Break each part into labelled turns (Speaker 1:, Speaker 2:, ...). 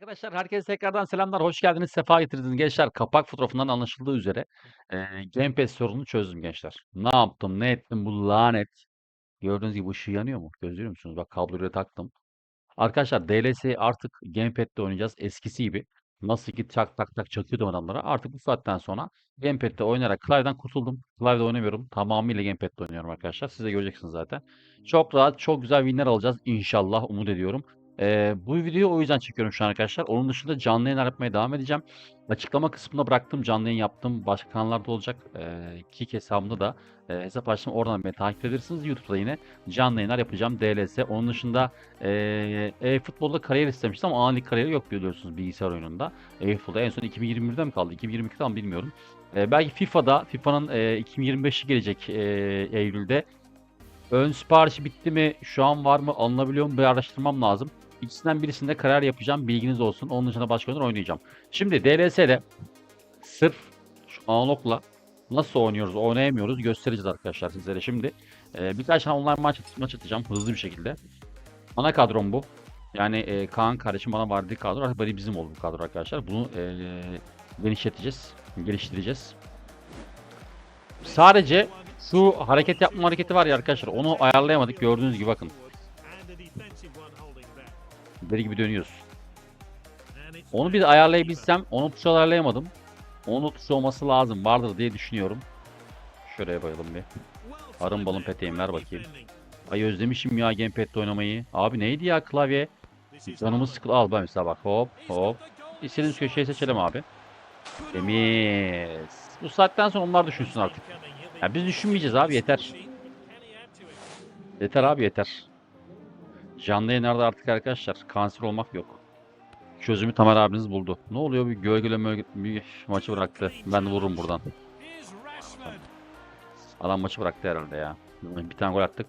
Speaker 1: Arkadaşlar herkese tekrardan selamlar. Hoş geldiniz. Sefa getirdiniz gençler. Kapak fotoğrafından anlaşıldığı üzere eee Game Pass sorununu çözdüm gençler. Ne yaptım, ne ettim bu lanet. Gördüğünüz gibi ışığı yanıyor mu? Gözlüyor musunuz? Bak kabloyu taktım. Arkadaşlar DLS'yi artık Gamepad'de oynayacağız. Eskisi gibi. Nasıl ki tak tak tak çakıyordum adamlara. Artık bu saatten sonra Gamepad'de oynayarak klavyeden kurtuldum. Klavyede oynamıyorum. Tamamıyla Gamepad'de oynuyorum arkadaşlar. Siz de göreceksiniz zaten. Çok rahat, çok güzel winler alacağız inşallah. Umut ediyorum. Eee, bu videoyu o yüzden çekiyorum şu an arkadaşlar. Onun dışında canlı yayınlar yapmaya devam edeceğim. Açıklama kısmına bıraktım. Canlı yayın yaptım. Başka kanallarda olacak. Eee Kick hesabımda da eee, hesap açtım. Oradan beni takip edersiniz. YouTube'da yine canlı yayınlar yapacağım. DLS. Onun dışında e-futbolda kariyer istemiştim ama analik kariyeri yok biliyorsunuz bilgisayar oyununda. E-futbolda en son 2021'de mi kaldı? 2022'de mi bilmiyorum. Eee, belki FIFA'da, FIFA'nın eee 2025'i gelecek eee, Eylül'de. Ön siparişi bitti mi? Şu an var mı? Alınabiliyor mu? Bir araştırmam lazım. İkisinden birisinde karar yapacağım. Bilginiz olsun. Onun dışında başka oyunlar oynayacağım. Şimdi DLS'de sırf şu analogla nasıl oynuyoruz, oynayamıyoruz göstereceğiz arkadaşlar sizlere şimdi. Ee, birkaç tane online maç, maç atacağım hızlı bir şekilde. Ana kadrom bu. Yani e, Kaan kardeşim bana verdiği kadro artık bizim oldu bu kadro arkadaşlar. Bunu e, genişleteceğiz, geliştireceğiz. Sadece şu hareket yapma hareketi var ya arkadaşlar onu ayarlayamadık gördüğünüz gibi bakın. Deli gibi dönüyoruz. Onu bir ayarlayabilsem onu tuşa ayarlayamadım. Onu tuşu olması lazım vardır diye düşünüyorum. Şuraya bayalım bir. Arın balın peteğim ver bakayım. Ay özlemişim ya gamepad'de oynamayı. Abi neydi ya klavye? Canımız sıkıl. Al ben mesela bak hop hop. İstediğiniz köşeyi seçelim abi. Temiz. Bu saatten sonra onlar düşünsün artık. Ya biz düşünmeyeceğiz abi yeter. Yeter abi yeter. Canlı yayınlarda artık arkadaşlar kanser olmak yok. Çözümü Tamer abiniz buldu. Ne oluyor bir gölgele maçı bıraktı. Ben vururum buradan. Adam maçı bıraktı herhalde ya. Bir tane gol attık.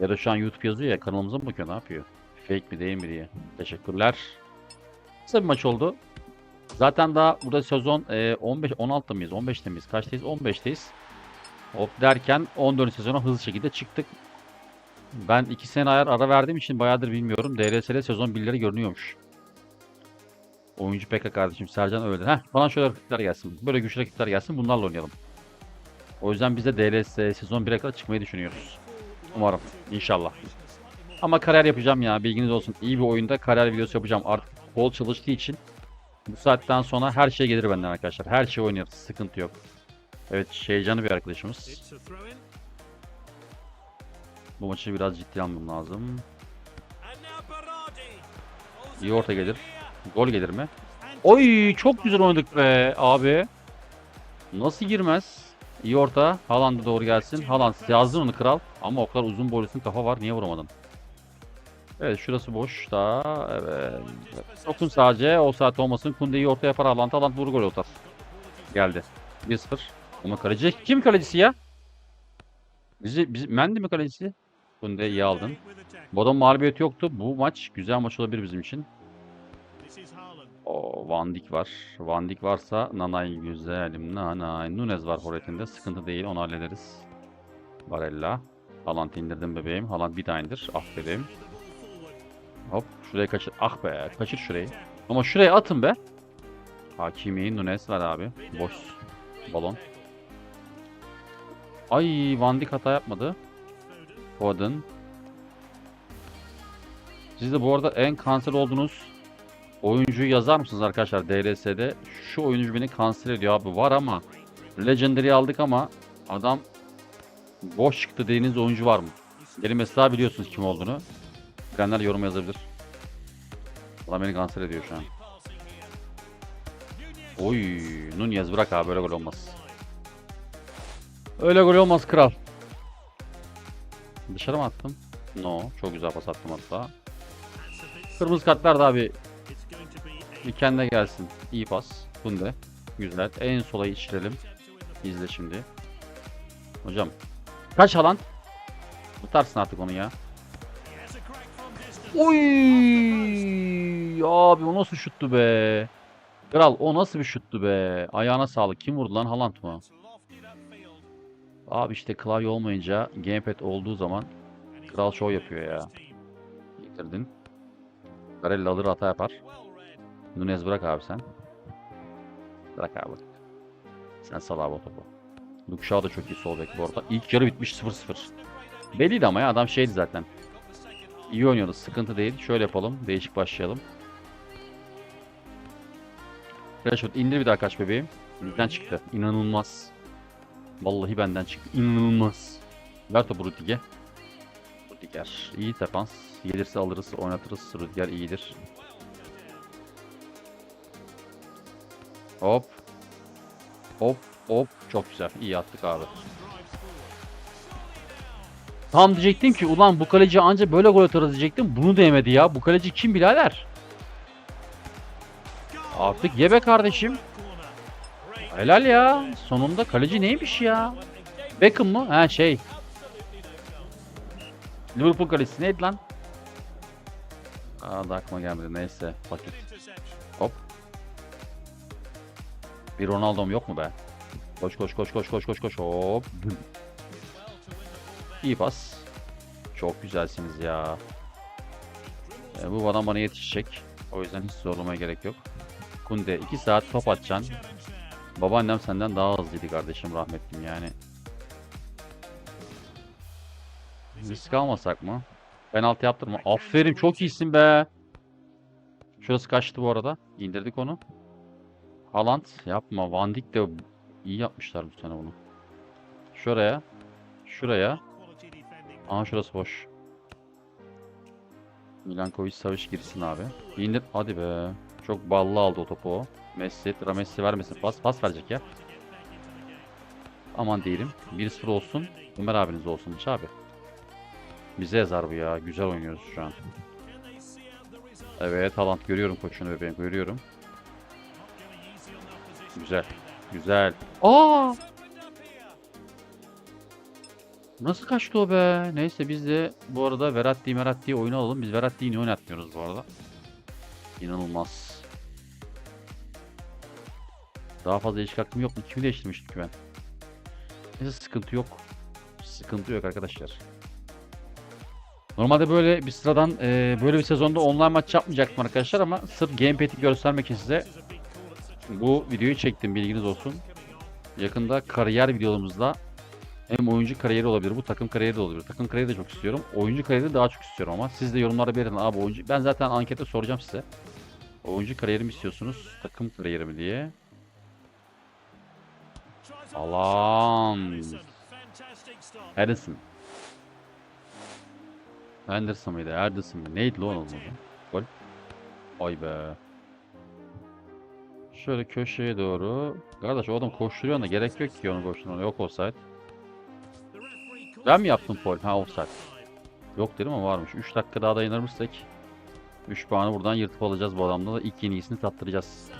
Speaker 1: Ya da şu an YouTube yazıyor ya kanalımıza mı bakıyor ne yapıyor? Fake mi değil mi diye. Teşekkürler. Kısa bir maç oldu. Zaten daha burada sezon e, 15 16'da mıyız? 15'te miyiz? Kaçtayız? 15'teyiz. Hop derken 14 sezona hızlı şekilde çıktık. Ben 2 sene ayar ara verdiğim için bayağıdır bilmiyorum. DRS'de sezon 1'leri görünüyormuş. Oyuncu PK kardeşim Sercan öyle. Heh bana şöyle rakipler gelsin. Böyle güçlü rakipler gelsin bunlarla oynayalım. O yüzden biz de DLS sezon 1'e kadar çıkmayı düşünüyoruz. Umarım. İnşallah. Ama kariyer yapacağım ya bilginiz olsun. İyi bir oyunda kariyer videosu yapacağım. Artık kol çalıştığı için bu saatten sonra her şey gelir benden arkadaşlar. Her şey oynarız. Sıkıntı yok. Evet şeycanı bir arkadaşımız. Bu maçı biraz ciddi almam lazım. İyi orta gelir. Gol gelir mi? Oy çok güzel oynadık be abi. Nasıl girmez? İyi orta. Haaland'a doğru gelsin. Haaland yazdın onu kral. Ama o kadar uzun boylusun kafa var. Niye vuramadın? Evet şurası boş da. Evet. Sokun sadece. O saat olmasın. Kunde iyi orta yapar Haaland. Haaland vur gol atar. Geldi. 1-0. Ama kaleci. Kim kalecisi ya? Bizi, bizi, Mendy mi kalecisi? Kunde iyi aldın. Bu adam mağlubiyet yoktu. Bu maç güzel maç olabilir bizim için. O Van Dijk var. Van Dijk varsa Nanay güzelim. Nanay. Nunez var forvetinde. Sıkıntı değil. Onu hallederiz. Barella. Haaland indirdim bebeğim. Haaland bir daha indir. Aferin. Hop. Şurayı kaçır. Ah be. Kaçır şurayı. Ama şuraya atın be. Hakimi. Nunez var abi. Boş. Balon. Ay Van Dijk hata yapmadı. Foden. Siz de bu arada en kanser olduğunuz oyuncuyu yazar mısınız arkadaşlar DLS'de? Şu oyuncu beni kanser ediyor abi. Var ama Legendary aldık ama adam boş çıktı dediğiniz oyuncu var mı? Gelin mesela biliyorsunuz kim olduğunu. Bilenler yorum yazabilir. Adam beni kanser ediyor şu an. Oy, Nunez bırak abi öyle gol olmaz. Öyle gol olmaz kral. Dışarı mı attım? No. Çok güzel pas attım hatta. Kırmızı kartlar da abi. Bir kendine gelsin. İyi pas. Bunde. Güzel. En sola içirelim. İzle şimdi. Hocam. Kaç alan? Tutarsın artık onu ya. Oy! Abi o nasıl şuttu be? Kral o nasıl bir şuttu be? Ayağına sağlık. Kim vurdu lan? Haaland mı? Abi işte klavye olmayınca gamepad olduğu zaman kral show yapıyor ya. Getirdin. Garella alır hata yapar. Nunez bırak abi sen. Bırak abi. Sen sal abi o topu. Luke da çok iyi sol bek bu arada. İlk yarı bitmiş 0-0. Belliydi ama ya adam şeydi zaten. İyi oynuyoruz. Sıkıntı değil. Şöyle yapalım. Değişik başlayalım. Rashford indir bir daha kaç bebeğim. Bizden çıktı. İnanılmaz. Vallahi benden çıktı. İnanılmaz. Ver topu Rudiger. Rudiger. İyi defans. Gelirse alırız, oynatırız. Rudiger iyidir. Hop. Hop. Hop. Çok güzel. İyi attık abi. Tam diyecektim ki ulan bu kaleci anca böyle gol atarız diyecektim. Bunu da yemedi ya. Bu kaleci kim birader? Artık ye be kardeşim. Helal ya. Sonunda kaleci neymiş ya? Beckham mı? Ha şey. Liverpool kalecisi neydi lan? Aa da aklıma gelmedi. Neyse. Vakit. Hop. Bir Ronaldo'm yok mu be? Koş koş koş koş koş koş koş. Hop. İyi pas. Çok güzelsiniz ya. E, bu adam bana yetişecek. O yüzden hiç zorlamaya gerek yok. Kunde 2 saat top atacaksın. Babaannem senden daha hızlıydı kardeşim rahmetlim yani. Risk almasak mı? Penaltı yaptırma. Aferin çok iyisin be. Şurası kaçtı bu arada. İndirdik onu. Haaland yapma. Van Dijk de iyi yapmışlar bu sene bunu. Şuraya. Şuraya. Aha şurası boş. Milankovic Savic girsin abi. İndir. Hadi be. Çok ballı aldı o topu o. Messi, Messi vermesin. Pas, pas verecek ya. Aman değilim. 1-0 olsun. Ömer abiniz olsun hiç abi. Bize yazar bu ya. Güzel oynuyoruz şu an. Evet Haaland görüyorum koçunu bebeğim görüyorum. Güzel. Güzel. Aa! Nasıl kaçtı o be? Neyse biz de bu arada Verratti Meratti oyunu alalım. Biz Verratti'yi niye oynatmıyoruz bu arada? İnanılmaz. Daha fazla değişik hakkım yok mu? Kimi değiştirmiştim ki ben? Neyse sıkıntı yok. Sıkıntı yok arkadaşlar. Normalde böyle bir sıradan e, böyle bir sezonda online maç yapmayacaktım arkadaşlar ama sırf gamepad'i göstermek için size bu videoyu çektim bilginiz olsun. Yakında kariyer videolarımızda hem oyuncu kariyeri olabilir, bu takım kariyeri de olabilir. Takım kariyeri de çok istiyorum. Oyuncu kariyeri de daha çok istiyorum ama siz de yorumlarda belirtin abi oyuncu. Ben zaten ankette soracağım size. Oyuncu kariyeri mi istiyorsunuz, takım kariyeri mi diye. Alan. Edison. Henderson mıydı? Ederson mı? Neydi lan onun adı? Gol. Ay be. Şöyle köşeye doğru. Kardeş o adam koşturuyor da gerek yok ki onu koşturmana. Yok offside. Ben mi yaptım Paul? Ha offside. Yok dedim ama varmış. 3 dakika daha dayanırsak 3 puanı buradan yırtıp alacağız bu adamda da ilk yenisini tattıracağız.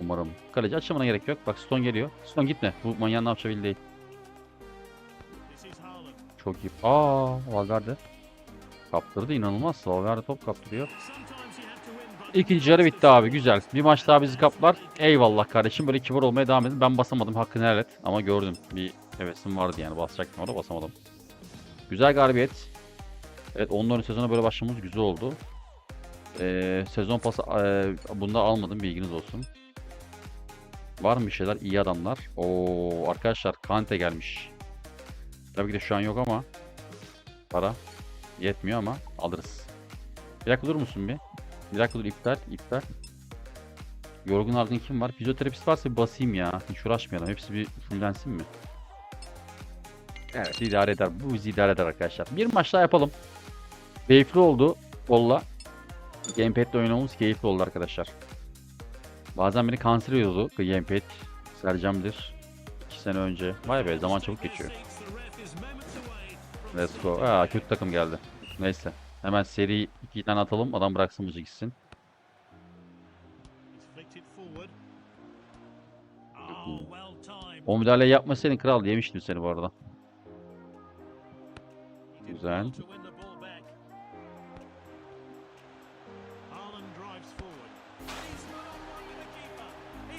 Speaker 1: Umarım. Kaleci açılmana gerek yok. Bak Stone geliyor. Stone gitme. Bu manyağın ne yapacağı belli değil. Çok iyi. Aa, Valverde. Kaptırdı inanılmaz. Valverde top kaptırıyor. İkinci yarı bitti abi güzel. Bir maç daha bizi kaplar. Eyvallah kardeşim böyle kibar olmaya devam edin. Ben basamadım hakkını helal et. Ama gördüm bir hevesim vardı yani basacaktım orada basamadım. Güzel galibiyet. Evet onların sezona böyle başlamamız güzel oldu. Ee, sezon pası ee, bunda almadım bilginiz olsun. Var mı şeyler? İyi adamlar. Oo arkadaşlar Kante gelmiş. Tabii ki de şu an yok ama para yetmiyor ama alırız. Bir dakika durur musun bir? Bir dakika dur iptal iptal. Yorgun argın kim var? Fizyoterapist varsa bir basayım ya. Hiç uğraşmayalım. Hepsi bir fullensin mi? Evet idare eder. Bu bizi idare eder arkadaşlar. Bir maç daha yapalım. Keyifli oldu. Kolla. Gamepad'le oynamamız keyifli oldu arkadaşlar. Bazen beni kanser ediyordu Gamepad. Sercam'dır. 2 sene önce. Vay be zaman çabuk geçiyor. Let's go. Aa kötü takım geldi. Neyse. Hemen seri 2 tane atalım. Adam bıraksın bizi gitsin. O müdahaleyi yapmasaydın kral yemiştim seni bu arada. Güzel.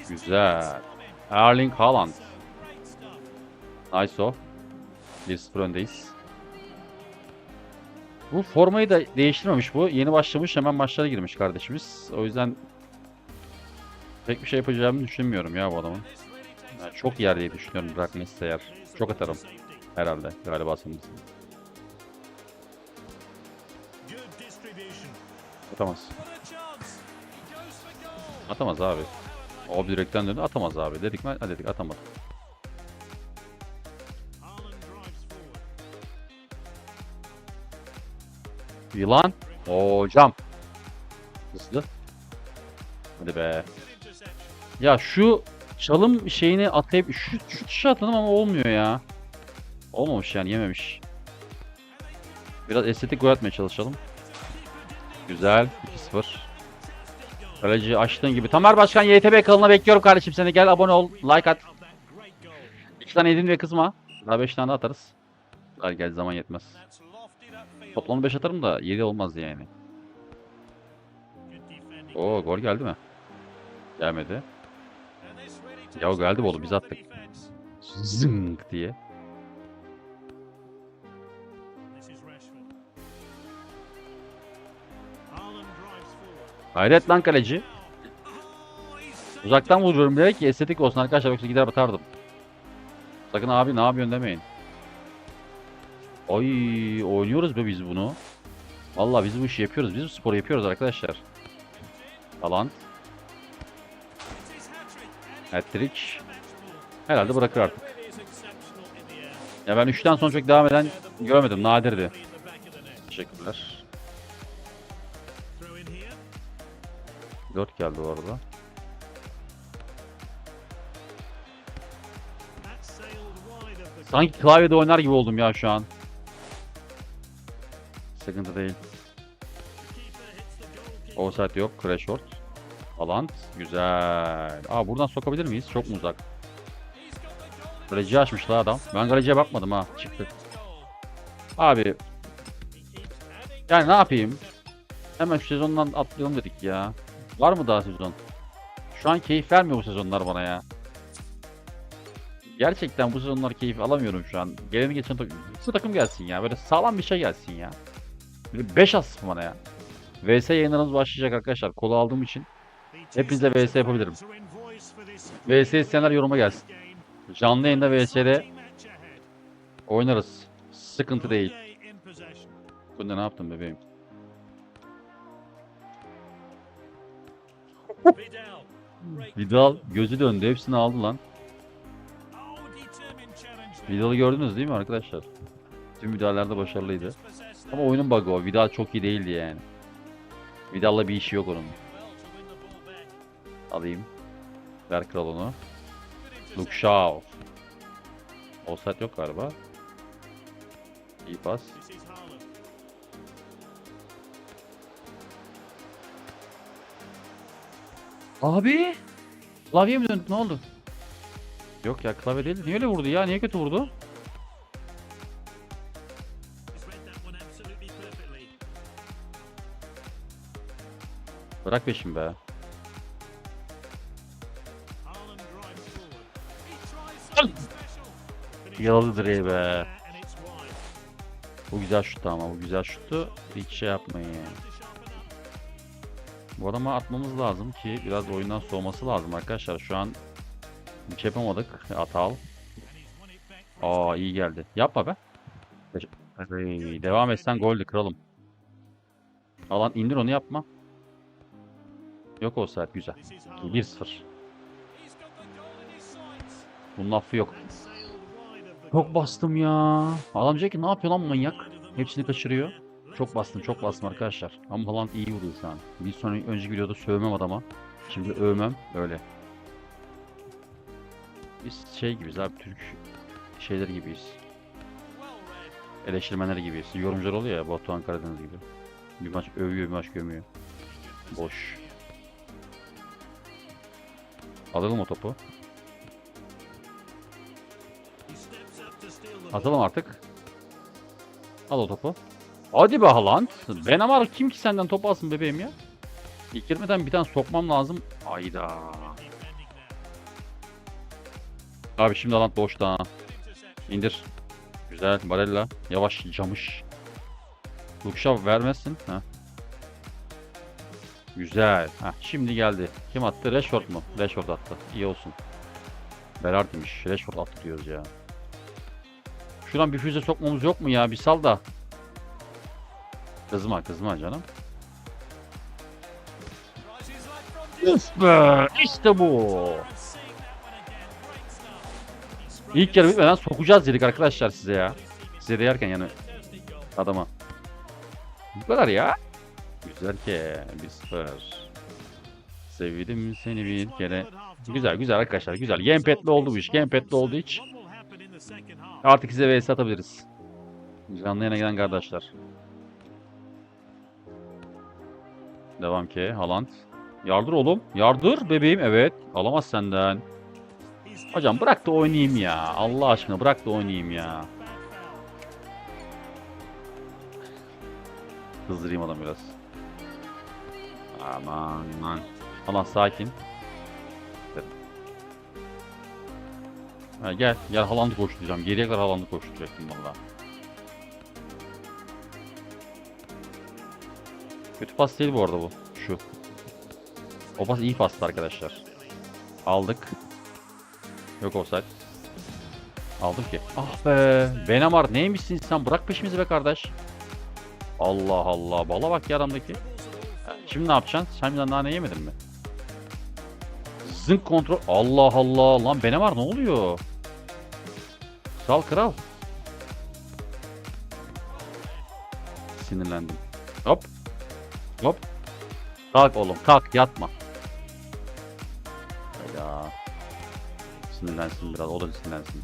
Speaker 1: Güzel. Erling Haaland. Nice o. 1-0 öndeyiz. Bu formayı da değiştirmemiş bu. Yeni başlamış hemen maçlara girmiş kardeşimiz. O yüzden Pek bir şey yapacağımı düşünmüyorum ya bu adamın. Yani çok yer diye düşünüyorum bırakmışsa eğer. Çok atarım herhalde galiba sanırsın. Atamaz. Atamaz abi. O direkten döndü atamaz abi. Dedik mi? Dedik atamadı. Yılan. Hocam. Hızlı. Hadi be. Ya şu çalım şeyini atlayıp şu şu tuşa atladım ama olmuyor ya. Olmamış yani yememiş. Biraz estetik gol atmaya çalışalım. Güzel. 2-0. Kaleci açtığın gibi. Tamer Başkan YTB kanalına bekliyorum kardeşim seni. Gel abone ol. Like at. İki tane yedin ve kızma. Daha 5 tane atarız. Gel gel zaman yetmez. Toplamda 5 atarım da 7 olmaz yani. Oo gol geldi mi? Gelmedi. Ya geldi oğlum biz attık. Zınk diye. Hayret lan kaleci. Uzaktan vuruyorum direkt ki estetik olsun arkadaşlar yoksa gider batardım. Sakın abi ne yapıyorsun demeyin. Ay oynuyoruz be biz bunu. Vallahi biz bu işi yapıyoruz. Biz bu sporu yapıyoruz arkadaşlar. Alan. Hat-trick. Herhalde bırakır artık. Ya ben 3'ten sonra çok devam eden görmedim. Nadirdi. Teşekkürler. 4 geldi bu arada. Sanki klavyede oynar gibi oldum ya şu an. Sıkıntı değil. Offside yok. Crash short. Alan. Güzel. Aa buradan sokabilir miyiz? Çok mu uzak? Kaleci açmış la adam. Ben kaleciye bakmadım ha. Çıktı. Abi. Yani ne yapayım? Hemen şu sezondan atlayalım dedik ya. Var mı daha sezon? Şu an keyif vermiyor bu sezonlar bana ya. Gerçekten bu sezonlar keyif alamıyorum şu an. Geleni geçen takım, takım gelsin ya. Böyle sağlam bir şey gelsin ya. Böyle 5 atsın bana ya. VS yayınlarımız başlayacak arkadaşlar. Kolu aldığım için. Hepinizle VS yapabilirim. VS isteyenler yoruma gelsin. Canlı yayında VS'de oynarız. Sıkıntı değil. Bunda ne yaptın bebeğim? Vidal gözü döndü. Hepsini aldı lan. Vidal'ı gördünüz değil mi arkadaşlar? Tüm müdahalelerde başarılıydı. Ama oyunun bug'ı o. Vidal çok iyi değildi yani. Vidal'la bir işi yok onun. Alayım. Ver kral onu. Luke Shaw. Offside yok galiba. İyi pas. Abi. Klavye mi döndü? Ne oldu? Yok ya klavye değil. Niye öyle vurdu ya? Niye kötü vurdu? Bırak peşim be. Yaladı direği be. Bu güzel şuttu ama bu güzel şuttu. Hiç şey yapmayın yani. Bu adama atmamız lazım ki biraz oyundan soğuması lazım arkadaşlar. Şu an hiç yapamadık. Atal. Aa iyi geldi. Yapma be. Devam etsen goldü kralım. Alan indir onu yapma. Yok o saat güzel. 1-0. Bunun affı yok. Çok bastım ya. Adam diyecek ki ne yapıyor lan manyak? Hepsini kaçırıyor. Çok bastım çok bastım arkadaşlar. Ama Haaland iyi vuruyor şu an. Bir sonraki önceki videoda sövmem adama. Şimdi övmem öyle. Biz şey gibiyiz abi Türk şeyler gibiyiz. Eleştirmenler gibiyiz. Yorumcular oluyor ya Batuhan Karadeniz gibi. Bir maç övüyor bir maç gömüyor. Boş. Alalım o topu. Atalım artık. Al o topu. Hadi be Haaland. Ben ama kim ki senden topu alsın bebeğim ya? İlk girmeden bir tane sokmam lazım. Ayda. Abi şimdi Haaland boşta. İndir. Güzel. Barella. Yavaş camış. Lukşav vermezsin. Ha. Güzel. Heh, şimdi geldi. Kim attı? Rashford mu? Rashford attı. İyi olsun. Berardi'miş. Rashford attı diyoruz ya. Şuradan bir füze sokmamız yok mu ya? Bir sal da. Kızma kızma canım. Üf be! İşte bu. İlk yarı bitmeden sokacağız dedik arkadaşlar size ya. Size de yerken yani adama. Bu kadar ya. Güzel ki. Bir sıfır. Sevdim seni bir kere. Güzel güzel arkadaşlar güzel. Gamepad'li oldu bu iş. Gamepad'li oldu hiç. Artık size vs atabiliriz. Canlı yayına giden kardeşler. Devam ki. Haaland. Yardır oğlum. Yardır bebeğim. Evet. Alamaz senden. Hocam bırak da oynayayım ya. Allah aşkına bırak da oynayayım ya. Hızdırayım adam biraz. Aman aman. Aman sakin. Ha, gel. Gel Haaland'ı koşturacağım. Geriye kadar Haaland'ı koşturacaktım valla. Kötü pas değil bu arada bu. Şu. O pas iyi pastı arkadaşlar. Aldık. Yok offside. Aldım ki. Ah be. Benemar neymişsin sen? Bırak peşimizi be kardeş. Allah Allah. Bala bak ya adamdaki. Şimdi ne yapacaksın? Sen bir nane yemedin mi? Zınk kontrol. Allah Allah. Lan Benemar ne oluyor? Sal kral. Sinirlendim. Hop. Hop. Kalk oğlum kalk yatma. Ya. Sinirlensin biraz o da sinirlensin.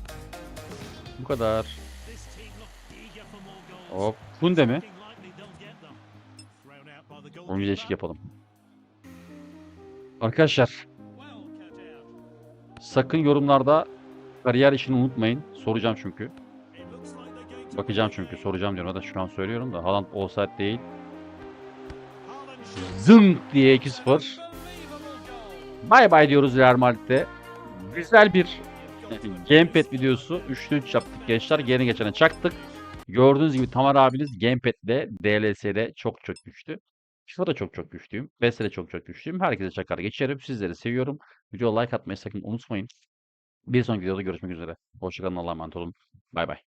Speaker 1: Bu kadar. Hop. Kunde mi? Oyuncu değişik yapalım. Arkadaşlar sakın yorumlarda kariyer işini unutmayın. Soracağım çünkü. Bakacağım çünkü soracağım diyorum. Hatta şu an söylüyorum da Haaland offside değil. Zınk diye 2-0. Bay bay diyoruz Real Madrid'de. Güzel bir gamepad videosu. 3'lü 3 yaptık gençler. Geri geçene çaktık. Gördüğünüz gibi Tamar abiniz gamepad'de DLS'de çok çok güçlü. FIFA'da çok çok güçlüyüm. PES'te de çok çok güçlüyüm. Herkese çakar geçerim. Sizleri seviyorum. Videoya like atmayı sakın unutmayın. Bir sonraki videoda görüşmek üzere. Hoşçakalın. Allah'a emanet olun. Bay bay.